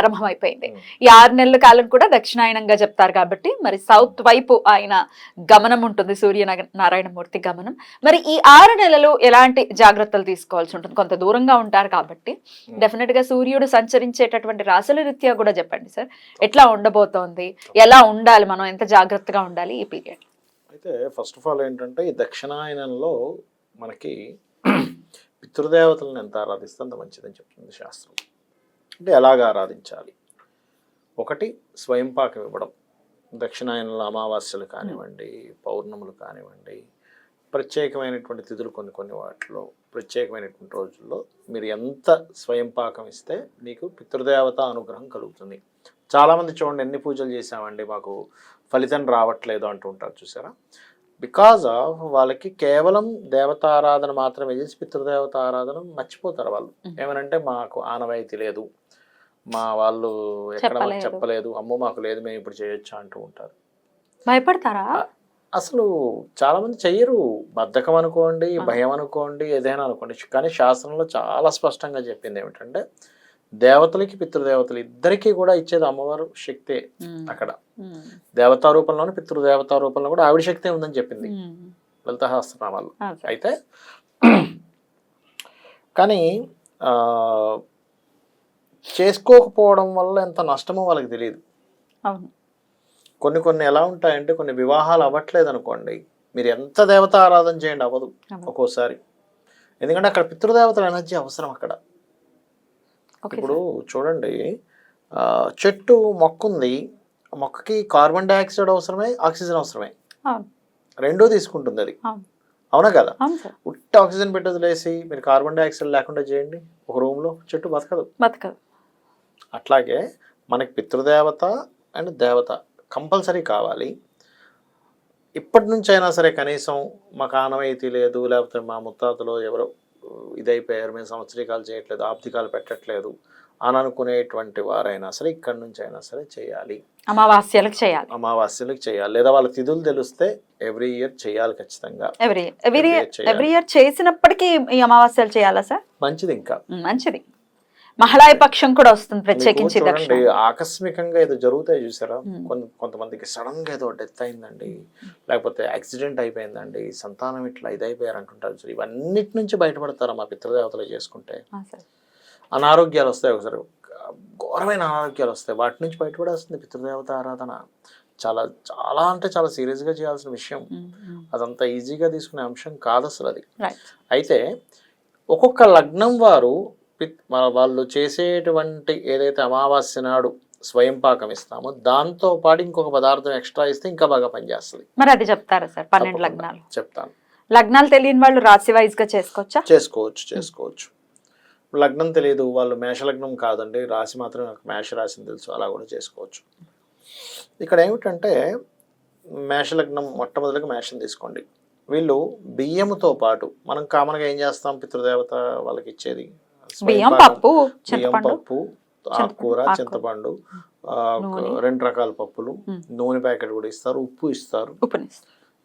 ప్రారంభం అయిపోయింది ఈ ఆరు నెలల కాలం కూడా దక్షిణాయనంగా చెప్తారు కాబట్టి మరి సౌత్ వైపు ఆయన గమనం ఉంటుంది సూర్య నారాయణమూర్తి గమనం. మరి ఈ ఆరు నెలలు ఎలాంటి జాగ్రత్తలు తీసుకోవాల్సి ఉంటుంది? కొంత దూరంగా ఉంటారు కాబట్టి డెఫినెట్గా సూర్యుడు సంచరించేటటువంటి రాశుల రీత్యా కూడా చెప్పండి సార్. ఎట్లా ఉండబోతోంది? ఎలా ఉండాలి? మనం ఎంత జాగ్రత్తగా ఉండాలి ఈ పీరియడ్? అయితే ఫస్ట్ ఆఫ్ ఆల్ ఏంటంటే ఈ దక్షిణాయనంలో మనకి పితృదేవతలను ఎంత ఆరాధిస్తే అంత మంచిదని చెప్తుంది శాస్త్రం. అంటే ఎలాగ ఆరాధించాలి? ఒకటి స్వయంపాకం ఇవ్వడం దక్షిణాయనంలో అమావాస్యలు కానివ్వండి పౌర్ణములు కానివ్వండి ప్రత్యేకమైనటువంటి తిథులు కొన్ని కొన్ని వాటిలో ప్రత్యేకమైనటువంటి రోజుల్లో మీరు ఎంత స్వయంపాకం ఇస్తే మీకు పితృదేవత అనుగ్రహం కలుగుతుంది. చాలామంది చూడండి ఎన్ని పూజలు చేశామండి మాకు ఫలితం రావట్లేదు అంటూ ఉంటారు చూసారా? బికాజ్ ఆఫ్ వాళ్ళకి కేవలం దేవతారాధన మాత్రమే చేసి పితృదేవత ఆరాధన మర్చిపోతారు వాళ్ళు. ఏమనంటే మాకు ఆనవాయితీ లేదు. మా వాళ్ళు ఎక్కడ మాకు చెప్పలేదు. అమ్మో మాకు లేదు మేము ఇప్పుడు చేయొచ్చా అంటూ ఉంటారు. భయపడతారా? అసలు చాలా మంది చెయ్యరు. బద్ధకం అనుకోండి. భయం అనుకోండి ఏదైనా అనుకోండి. కానీ శాస్త్రంలో చాలా స్పష్టంగా చెప్పింది ఏమిటంటే దేవతలకి పితృదేవతలు ఇద్దరికీ కూడా ఇచ్చేది అమ్మవారు శక్తే అక్కడ. దేవతా రూపంలోనే పితృదేవతా రూపంలో కూడా ఆవిడ శక్తే ఉందని చెప్పింది ఉమ్. లలిత సహస్రనామాలు ఆ, సార్. అయితే కానీ ఆ, చేసుకోకపోవడం వల్ల ఎంత నష్టమో వాళ్ళకి తెలియదు. కొన్ని కొన్ని ఎలా ఉంటాయంటే కొన్ని వివాహాలు అవ్వట్లేదు అనుకోండి మీరు ఎంత దేవత ఆరాధన చేయండి అవ్వదు. ఒక్కోసారి. ఎందుకంటే అక్కడ పితృదేవతల ఎనర్జీ అవసరం అక్కడ. ఇప్పుడు చూడండి చెట్టు మొక్క ఉంది మొక్కకి కార్బన్ డైఆక్సైడ్ అవసరమే ఆక్సిజన్ అవసరమే. రెండూ తీసుకుంటుంది అది. అవును. కదా? ఉట్టి ఆక్సిజన్ పెట్టి వదిలేసి మీరు కార్బన్ డైఆక్సైడ్ లేకుండా చేయండి. ఒక రూమ్లో చెట్టు బతకదు. బతకదు. అట్లాగే మనకి పితృదేవత అండ్ దేవత కంపల్సరీ కావాలి. ఇప్పటి నుంచి అయినా సరే కనీసం మాకు ఆనవాయితీ లేదు లేకపోతే మా ముత్తాతలు ఎవరో ఇదైపోయారు మేము సంవత్సరీకాలు చేయట్లేదు ఆప్తికాలు పెట్టట్లేదు అని అనుకునేటువంటి వారైనా సరే ఇక్కడి నుంచి అయినా సరే చేయాలి. అమావాస్యలకు చేయాలి. అమావాస్యలకు చేయాలి. లేదా వాళ్ళ తిథులు తెలిస్తే ఎవ్రీ ఇయర్ చేయాలి ఖచ్చితంగా. ఎవ్రీ ఎవ్రీ ఇయర్ చేయాలి. ఎవ్రీ ఇయర్ చేసినప్పటికీ ఈ అమావాస్యలు చేయాలా సార్? మంచిది ఇంకా. మంచిది. మహిళాయ పక్షం కూడా వస్తుంది ప్రత్యేకించి చూడండి ఆకస్మికంగా ఏదో జరుగుతాయి చూసారా. కొంత కొంతమందికి సడన్గా ఏదో డెత్ అయిందండి లేకపోతే యాక్సిడెంట్ అయిపోయిందండి సంతానం ఇట్లా ఇదైపోయారు అంటుంటారు చూడు. ఇవన్నిటి నుంచి బయటపడతారా మా పితృదేవతలు చేసుకుంటే. అనారోగ్యాలు వస్తాయి ఒకసారి. ఘోరమైన అనారోగ్యాలు వస్తాయి. వాటి నుంచి బయటపడేస్తుంది పితృదేవత ఆరాధన. చాలా చాలా అంటే చాలా serious గా చేయాల్సిన విషయం. అదంత ఈజీగా తీసుకునే అంశం కాదు అసలు అది అయితే ఒక్కొక్క లగ్నం వారు మన- వాళ్ళు చేసేటువంటి ఏదైతే అమావాస్య నాడు స్వయం పాకం ఇస్తామో దాంతో పాటు ఇంకొక పదార్థం ఎక్స్ట్రా ఇస్తే ఇంకా బాగా పనిచేస్తుంది. మరి అది చెప్తారా సార్? పన్నెండు లగ్నాలు. చెప్తాను. లగ్నాలు తెలియని వాళ్ళు రాశి వైజ్గా చేసుకోవచ్చా? చేసుకోవచ్చు చేసుకోవచ్చు. లగ్నం తెలియదు వాళ్ళు మేషలగ్నం కాదండి. రాశి మాత్రం నాకు మేష రాశిని తెలుసు అలా కూడా చేసుకోవచ్చు. ఇక్కడ ఏమిటంటే మేషలగ్నం మొట్టమొదటిగా మేషం తీసుకోండి. వీళ్ళు బియ్యముతో పాటు మనం కామన్గా ఏం చేస్తాం పితృదేవత వాళ్ళకి ఇచ్చేది? బియ్యం. పప్పు చింతపండు. పప్పు ఆకుకూర. చింతపండు. రెండు రకాల పప్పులు. నూనె ప్యాకెట్ కూడా ఇస్తారు ఉప్పు ఇస్తారు.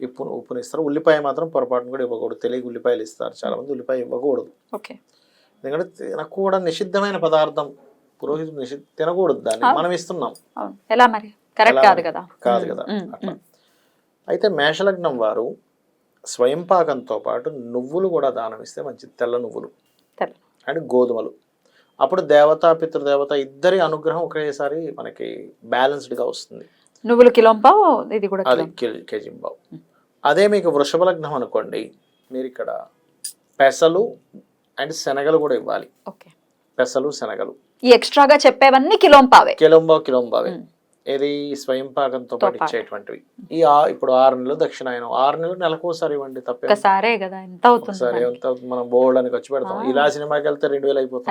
ఉప్పు ఉప్పుని ఇస్తారు. ఉల్లిపాయ మాత్రం పొరపాటును కూడా ఇవ్వకూడదు. తెలియక ఉల్లిపాయలు ఇస్తారు. చాలా మంది ఉల్లిపాయ ఇవ్వకూడదు. ఎందుకంటే తినకు కూడా నిషిద్ధమైన పదార్థం పురోహితుడు నిషి తినకూడదు దాన్ని. మనం ఇస్తున్నాం. ఎలా మరి? కరెక్ట్ కాదు? కదా. అయితే మేషలగ్నం వారు స్వయం పాకంతో పాటు నువ్వులు కూడా దానం ఇస్తే మంచిది. తెల్ల నువ్వులు. తెల్ల. అండ్ గోధుమలు. అప్పుడు దేవత పితృదేవత ఇద్దరి అనుగ్రహం ఒకేసారి మనకి బ్యాలెన్స్డ్గా వస్తుంది. నువ్వులు కిలోంపావు ఇది కూడా అది కేజింబావు అదే మీకు వృషభ లగ్నం అనుకోండి మీరు ఇక్కడ పెసలు అండ్ శనగలు కూడా ఇవ్వాలి. ఓకే. పెసలు శనగలు. ఈ ఎక్స్ట్రాగా చెప్పేవన్నీ కిలోంపావే కిలోంబావు కిలోంబావే. ఏది? స్వయం పాకంతో పాటు. ఇచ్చేటువంటివి ఈ ఆ- ఇప్పుడు ఆరు నెలలు దక్షిణాయనం. ఆరు నెలలు నెలకోసారి ఇవ్వండి తప్పే. కదా ఎంత అవుతుంది? మనం బోల్డ్ అని ఖర్చు పెడతాం. ఇలా సినిమాకి వెళ్తే రెండు వేలు అయిపోతుంది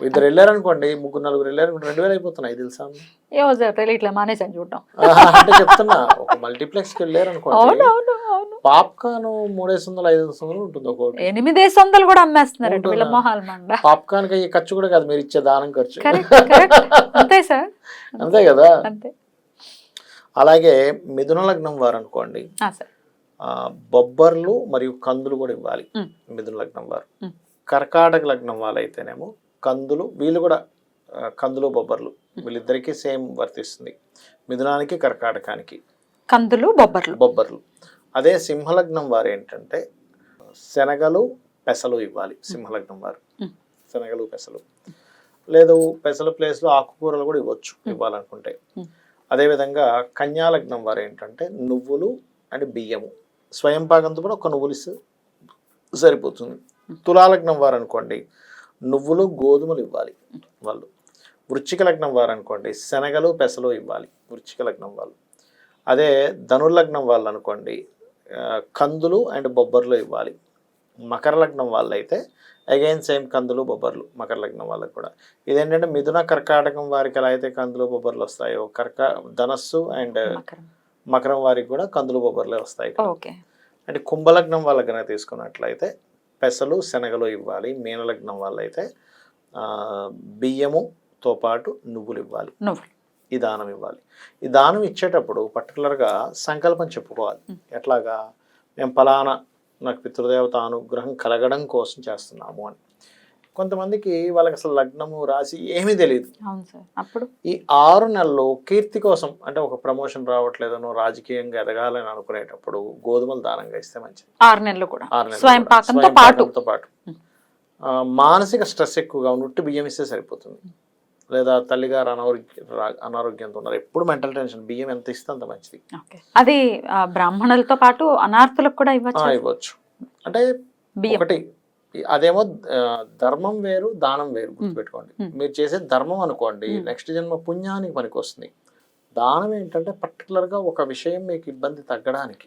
ఇద్దరు వెళ్ళారనుకోండి ముగ్గురు నలుగురు వెళ్ళారనుకోండి రెండు వేలు అయిపోతున్నాయి తెలుసా? ఏమో సార్ ఇట్లా మానేసాను చూడటం అంటే చెప్తున్నా ఒక మల్టీప్లెక్స్కి వెళ్ళారనుకోండి పాప్కార్న్ మూడేసి వందలు ఐదు వందలు ఉంటుంది ఒకటి ఎనిమిదేసి వందలు కూడా అమ్మేస్తున్నారు వీళ్ళ? మొహాలు మండ. పాప్కార్న్కి అయ్యే ఖర్చు కూడా కాదు మీరు ఇచ్చే దానం ఖర్చు. అంతే సార్. అంతే కదా? అంతే. అలాగే మిథున లగ్నం వారు అనుకోండి బొబ్బర్లు మరియు కందులు కూడా ఇవ్వాలి. మిథున లగ్నం వారు. కర్కాటక లగ్నం వాళ్ళైతేనేమో కందులు వీళ్ళు కూడా కందులు బొబ్బర్లు వీళ్ళిద్దరికీ సేమ్ వర్తిస్తుంది. మిథునానికి కర్కాటకానికి. కందులు బొబ్బర్లు. బొబ్బర్లు. అదే సింహలగ్నం వారు ఏంటంటే శనగలు పెసలు ఇవ్వాలి సింహలగ్నం వారు. శనగలు పెసలు. లేదు పెసల ప్లేస్లో ఆకుకూరలు కూడా ఇవ్వచ్చు ఇవ్వాలనుకుంటే. అదేవిధంగా కన్యాలగ్నం వారు ఏంటంటే నువ్వులు అండ్ బియ్యము. స్వయం పాకంతో కూడా ఒక నువ్వులు సరిపోతుంది. తులాలగ్నం వారు అనుకోండి నువ్వులు గోధుమలు ఇవ్వాలి వాళ్ళు. వృశ్చిక లగ్నం వారు అనుకోండి శనగలు పెసలు ఇవ్వాలి వృశ్చిక లగ్నం వాళ్ళు. అదే ధనుర్లగ్నం వాళ్ళు అనుకోండి కందులు అండ్ బొబ్బర్లు ఇవ్వాలి. మకర లగ్నం వాళ్ళు అయితే అగైన్ సేమ్ కందులు బొబ్బర్లు మకర లగ్నం వాళ్ళకి కూడా. ఇదేంటంటే మిథున కర్కాటకం వారికి ఎలా అయితే కందులు బొబ్బర్లు వస్తాయో కర్క ధనస్సు అండ్ మకరం. వారికి కూడా కందులు బొబ్బర్లే వస్తాయి. ఓకే. అంటే కుంభలగ్నం వాళ్ళ కనుక తీసుకున్నట్లయితే పెసలు శనగలు ఇవ్వాలి. మీనలగ్నం వాళ్ళైతే ఆ, బియ్యముతో పాటు నువ్వులు ఇవ్వాలి. ఈ దానం ఇవ్వాలి. ఈ దానం ఇచ్చేటప్పుడు పర్టికులర్గా సంకల్పం చెప్పుకోవాలి. ఎట్లాగా? మేము ఫలానా నాకు పితృదేవత అనుగ్రహం కలగడం కోసం చేస్తున్నాము అని. కొంతమందికి వాళ్ళకి అసలు లగ్నము రాసి ఏమీ తెలియదు అప్పుడు? ఈ ఆరు నెలలు కీర్తి కోసం అంటే ఒక ప్రమోషన్ రావట్లేదనో రాజకీయంగా ఎదగాలని అనుకునేటప్పుడు గోధుమలు దానంగా ఇస్తే మంచిది. ఆరు నెలలు కూడా. స్వయం. పాకంతో పాటు. మానసిక స్ట్రెస్ ఎక్కువగా ఉన్నట్టు బియ్యం ఇస్తే సరిపోతుంది. లేదా తల్లిగారు అనారోగ్య అనారోగ్యంతో ఉన్నారు. ఎప్పుడు మెంటల్ టెన్షన్ బియ్యం ఎంత ఇస్తే అంత మంచిది. అది బ్రాహ్మణులతో పాటు అనార్థులకు కూడా ఇవ్వచ్చు? ఇవ్వచ్చు. అంటే ఒకటి అదేమో ధర్మం వేరు దానం వేరు గుర్తుపెట్టుకోండి. మీరు చేసే ధర్మం అనుకోండి. నెక్స్ట్ జన్మ పుణ్యానికి పనికి వస్తుంది దానం ఏంటంటే పర్టికులర్గా ఒక విషయం మీకు ఇబ్బంది తగ్గడానికి.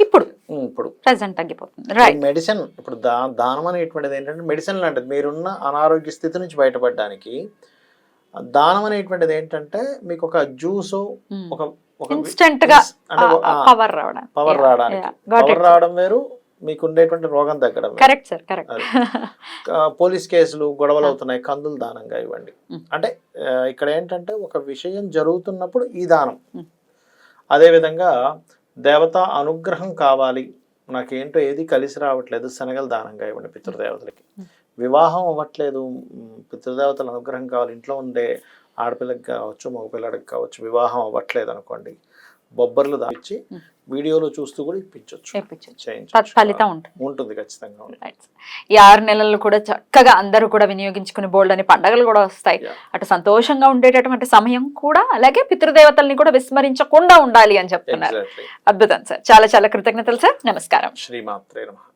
ఇప్పుడు. ఇప్పుడు. ప్రెసెంట్ తగ్గిపోతుంది. మెడిసిన్ ఇప్పుడు దా దానం అనేటువంటిది ఏంటంటే మెడిసిన్ లాంటిది. మీరున్న అనారోగ్య స్థితి నుంచి బయటపడడానికి దానం అనేటువంటిది ఏంటంటే మీకు ఒక జ్యూస్ ఒక పవర్ రావడానికి. పవర్ రావడం వేరు మీకు ఉండేటువంటి రోగం తగ్గడం. కరెక్ట్ సార్ కరెక్ట్ పోలీస్ కేసులు గొడవలు అవుతున్నాయి కందులు దానంగా ఇవ్వండి. అంటే ఇక్కడ ఏంటంటే ఒక విషయం జరుగుతున్నప్పుడు ఈ దానం. అదేవిధంగా దేవత అనుగ్రహం కావాలి నాకేంటో ఏది కలిసి రావట్లేదు శనగలు దానంగా ఇవ్వండి పితృదేవతలకి. వివాహం అవ్వట్లేదు పితృదేవతల అనుగ్రహం కావాలి ఇంట్లో ఉండే ఆడపిల్లకి కావచ్చు మగపిల్లడికి కావచ్చు వివాహం అవ్వట్లేదు అనుకోండి బొబ్బర్లు దాచి. వీడియోలో చూస్తూ కూడా ఇప్పించవచ్చు ఫలితం ఉంటుంది. ఉంటుంది ఖచ్చితంగా. ఈ ఆరు నెలలు కూడా చక్కగా అందరూ కూడా వినియోగించుకుని బోల్డ్ అని పండగలు కూడా వస్తాయి. అటు సంతోషంగా ఉండేటటువంటి సమయం కూడా అలాగే పితృదేవతల్ని కూడా విస్మరించకుండా ఉండాలి అని చెప్తున్నారు. అద్భుతం సార్ చాలా చాలా కృతజ్ఞతలు సార్ నమస్కారం. శ్రీమాత్రే నమ.